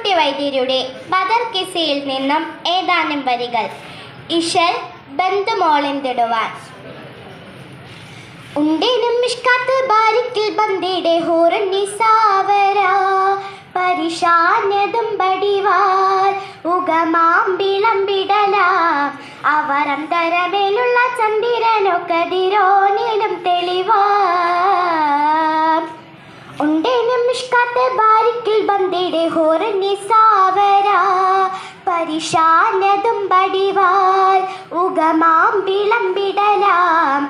കുട്ടി വൈദ്യരുടെ ബദർ കിസയിൽ നിന്നും ഏതാനും വരികൾ. ഇഷൽ ബന്ധുമോളെന്തിടുവാൻ ഉണ്ടേനും മിഷ്കാത്ത് ബാരിക്കിൽ ബന്ദിയുടെ ഹോറണ്ണി സാവര പരിശാന്യതും ബടിവാൽ ഉഗമാം വിളമ്പിടലാം അവരം തരമേലുള്ള ചന്ദ്രനോ തിരോനിലും തെളിവാം ഹൂറന്നി സാവര പരിശാലതും പടിവാൽ ഉഗമാം വിളമ്പിടലാം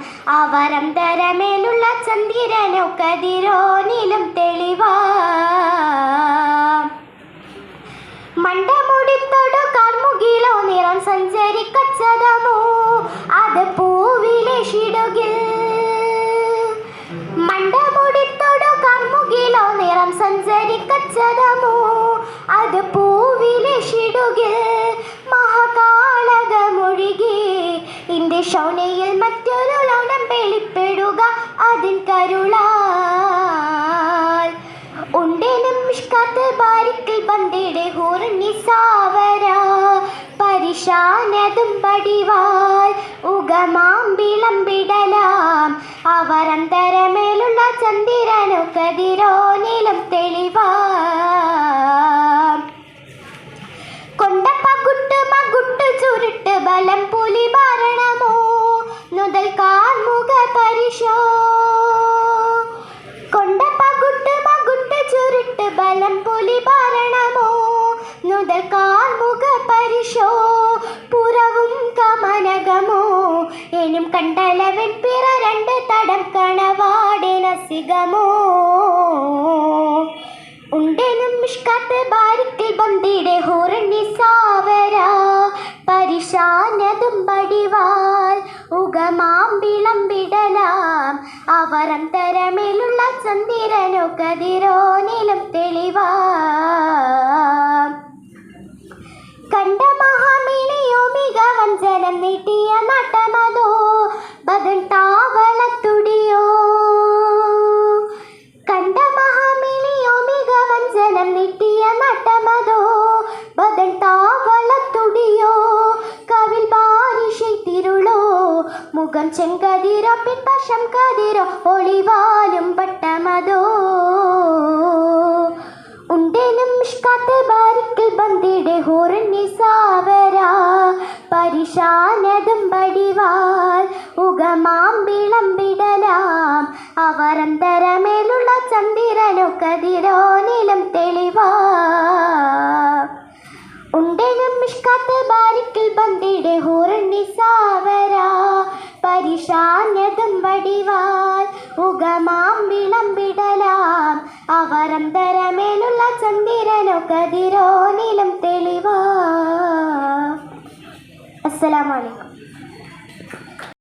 അവരം തരമേലുള്ള ചന്ദ്രനോ കതിരോനിലും തെളിവാം. മണ്ടമുടിത്തൊടു കാർമുകിലോ നിറം സഞ്ചരിക്കച്ചതമോ അത് പൂവിലെ സഞ്ചരിക്കച്ചതമോ? അത് പൂവിലെ മഹാകാളകമൊഴികെ. ഇന്റെ ശൗനയിൽ മറ്റൊരു ലൗനം വെളിപ്പെടുക അതിൻ കരുളാൽ. ഉണ്ടേനും മിഷ്കാത്ത് ബാരിക്കിൽ ബന്ദിയുടെ ഹൂർണി സാവര പരിശാനതും പടിവാൽ ഉഗമാം വിളമ്പിടലാം അവരന്തരമേലുള്ള ചന്ദ്രനു കതിരോനിലും തെളിവാം. തെളിവാ പകുട്ട് മകുട്ട് ചുരുട്ട് ബലം പുലി ഭരണമോ? നുതൽ കാർമുഖ പരിശോ? കൊണ്ടപ്പകുട്ട് മകുട്ട് ചുരുട്ട് ബലം പുലി ഭരണമോ? നുതൽ കാർമുഖ പരിശോ? എനും കണ്ടലവൻ പിറ രണ്ട് തടം കണവാടിന സിഗമോ ഉണ്ടെന്നും മിഷ്കാത്ത് ബാരിക്കിൽ ബന്ദിയുടെ ഹോറണ്ണി സാവര. പരിശാനതും പടിവാൽ ഉഗമാം വിടലാം. അവരന്തരമേലുള്ള ചന്ദ്രനോ കതിരോനിലും തെളിവാം. കണ്ട മഹാമിളിയോ മികവൻ ജനം നീട്ടിയ നട്ടമതോ മുഖം ചെങ്കതിരോ പിൻപശം കതിരോ ഒളിവാലും പട്ടമതോ? ഉണ്ടേനും മിഷ്കാത്ത് ബാരിക്കൽ ബന്ദിടെ ഹൂറന്നി സാവര പരിശാനതും ബടിവാൽ ഉഗമാം വിളമ്പിടലാം അവരന്തരമേലുള്ള കതിരോ നിലം തെളിവാ. ഉണ്ടെനും മിഷ്കാത്ത് ബാരിക്കൽ ബന്ദിടെ പരിശാന്യതും വടിവാൽ ഉഗമാം വിളമ്പിടലാം. അവരന്തരമേലുള്ള ചന്ദ്രനോ കതിരോനിലും തെളിവാ. അസ്സലാമലൈക്കും